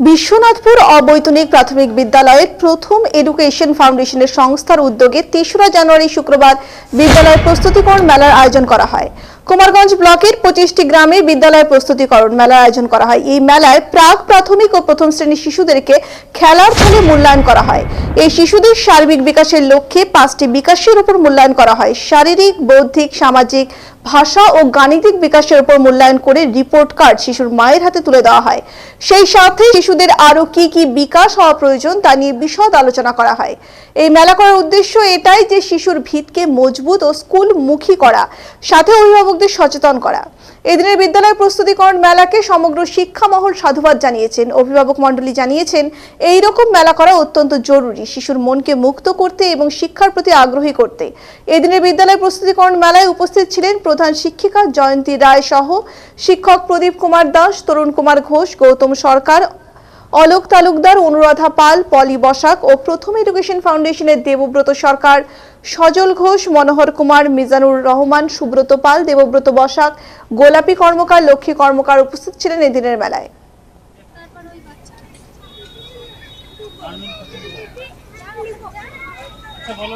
বিশ্বনাথপুর অবৈতনিক প্রাথমিক বিদ্যালয়ের প্রথম এডুকেশন ফাউন্ডেশনের সংস্থার উদ্যোগে তেসরা জানুয়ারি শুক্রবার বিদ্যালয়ের প্রস্তুতিকরণ মেলার আয়োজন করা হয়। কুমারগঞ্জ ব্লকের পঁচিশটি গ্রামে বিদ্যালয় প্রস্তুতিকরণ মেলার আয়োজন করা হয়। এই মেলায় প্রাক, প্রাথমিক ও প্রথম শ্রেণির শিশুদেরকে খেলার ফলে মূল্যায়ন করা হয়। এই শিশুদের সার্বিক বিকাশের লক্ষ্যে পাঁচটি বিকাশের উপর মূল্যায়ন করা হয়। শারীরিক, বৌদ্ধিক, সামাজিক, ভাষা ও গাণিতিক বিকাশের উপর মূল্যায়ন করে রিপোর্ট কার্ড শিশুর মায়ের হাতে তুলে দেওয়া হয়। সেই সাথে শিশুদের আরও কি কি বিকাশ হওয়া প্রয়োজন তা নিয়ে বিশদ আলোচনা করা হয়। এই মেলা করার উদ্দেশ্য এটাই যে শিশুর ভিতকে মজবুত ও স্কুলমুখী করা। সাথে অভিভাবকদের সচেতন করা। এদিনের বিদ্যালয় প্রস্তুতিকরণ মেলাকে সমগ্র শিক্ষা মহল সাধুবাদ জানিয়েছেন। অভিভাবক মণ্ডলী জানিয়েছেন এই রকম মেলা করা অত্যন্ত জরুরি। শিশুর মনকে মুক্ত করতে এবং শিক্ষার প্রতি আগ্রহী করতে। এদিনের বিদ্যালয় প্রস্তুতিকরণ মেলায় উপস্থিত ছিলেন প্রধান শিক্ষিকা জয়ন্তী রায় সহ শিক্ষক প্রদীপ কুমার দাস, তরুণ কুমার ঘোষ, গৌতম সরকার অলোক তালুকদার, অনুরাধা পাল, পলি বসাক ও প্রথম এডুকেশন ফাউন্ডেশনের দেবব্রত সরকার, সজল ঘোষ, মনোহর কুমার, মিজানুর রহমান, সুব্রত পাল, দেবব্রত বসাক, গোলাপী কর্মকার, লক্ষ্মী কর্মকার উপস্থিত ছিলেন এদিনের মেলায়।